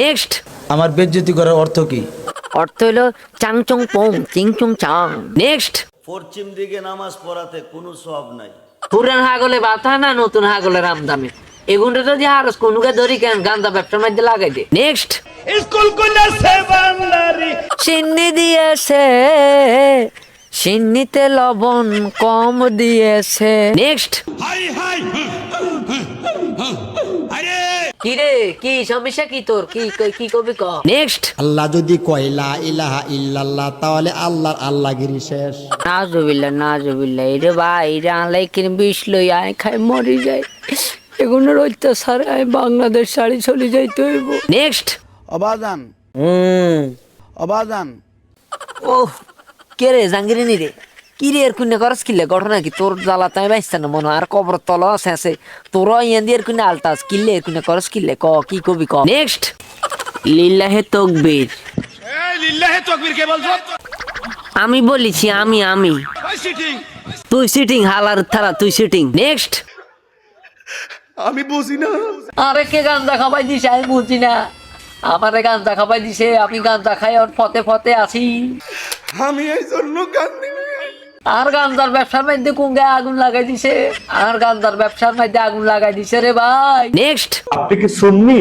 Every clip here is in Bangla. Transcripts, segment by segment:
নেক্সট আমার বেজ্জতি করার অর্থ কি? অর্থ হলো চাং চং পং চিং চং চাং। নেক্সট পশ্চিম দিকে নামাজ পড়াতে কোনো সব নাই। পুরান হাগলে বাতা না নতুন হাগলে রামদামে? এগুনটা যদি হারস কোনুকে ধরি কেন গান্দা ব্যবসার মধ্যে লাগাই দে? Next school কইলাছে বান্দারি। সিন্নি দিয়েছে সিন্নিতে লবণ কম দিয়েছে। Next hi hi. কি রে কি সমস্যা কি তোর? কি কি কবি ক? নেক্সট আল্লাহ যদি কয়লা ইলাহা ইল্লাল্লাহ তাহলে আল্লাহর আল্লাহগিরি শেষ। নাজবিল্লা নাজবিল্লা এরে ভাই এরে আলাই কিনে বিষ লই আয় খাই মরি যায়। এগুলোর অত্যাচার আয় বাংলাদেশ শাড়ি চলে যাইতে হইব। নেক্সট অবাজান। হুম। অবাজান। ওহ। কে রে জাঙ্গিরিনি রে? কি রে এর কুন্যা করস কিলে ঘটনা কি? তোর জ্বালা তাই বাইস্তা না মনে আর কবর তল শেষে তোর ইয়ান দিয়ে কুন্যা আলতাস কিলে এর কুন্যা করস কিলে ক কি কবি ক? নেক্সট লিল্লাহে তকবীর। লিল্লাহে তাকবীর কে বলছো? আমি বলেছি আমি আমি। তুই সিটিং হালার থালা তুই সিটিং নেক্সট আমি বুঝি না। আরে কে গাঞ্জা খাবাই দিছে? আমি বুঝছি না। আমারে গাঞ্জা খাবাই দিছে। আমি গাঞ্জা খাই ওর ফতে ফতে আছি। আমি এই জন্য কান্দি আর গাঞ্জার ব্যবসার মধ্যে কুঙ্গে আগুন লাগাই দিছে? আর গাঞ্জার ব্যবসার মধ্যে আগুন লাগাই দিছে রে ভাই। নেক্সট আপনি কি সুন্নি?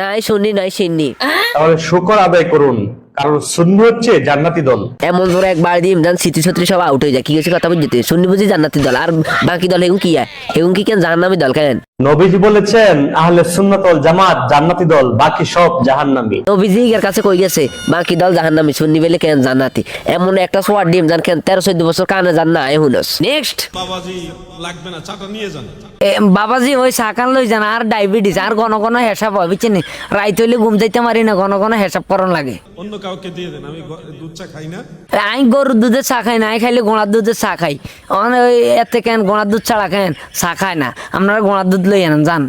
নাই শুনি নাই শুনি তাহলে শুকর আদায় করুন কারণ সুন্নি হচ্ছে জান্নাতি দল। এমন ধরে একবার দিয়ে ইমরান স্মৃতি ছত্রি সব আউট হয়ে যায়। কি কিছু কথা বুঝতে শুনি বুঝি জান্নাতি দল। আর বাকি দল এগুন কি এগুন কি কেন জাহান্নামি দল কেন? নবীজি বলেছেন আহলে সুন্নাতল জামাত জান্নাতি দল বাকি সব জাহান্নামী। নবীজি এর কাছে কই গেছে বাকি দল জাহান্নামি শুনি বেলে কেন জান্নাতি? এমন একটা সোয়ার ডিম জান কেন তেরো চোদ্দ বছর কানে জান না এহুনস নেক্সট বাবাজি লাগবে না চাটা নিয়ে যান। বাবাজি ওই সাকান লই যান আর ডায়াবেটিস আর ঘন ঘন হেসাব হবে বুঝছেন রাইত হইলে ঘুম যাইতে পারি না ঘন ঘন হেসাব করন লাগে। অন্য কাউকে দিয়ে দেন আমি দুধ চা খাই না। আমি গরুর দুধের চা খাই না আমি খাইলে গোড়ার দুধের চা খাই। ওই এতে কেন গোড়ার দুধ ছাড়া কেন চা খায় না? আপনারা গোড়ার দুধ লই আনেন যান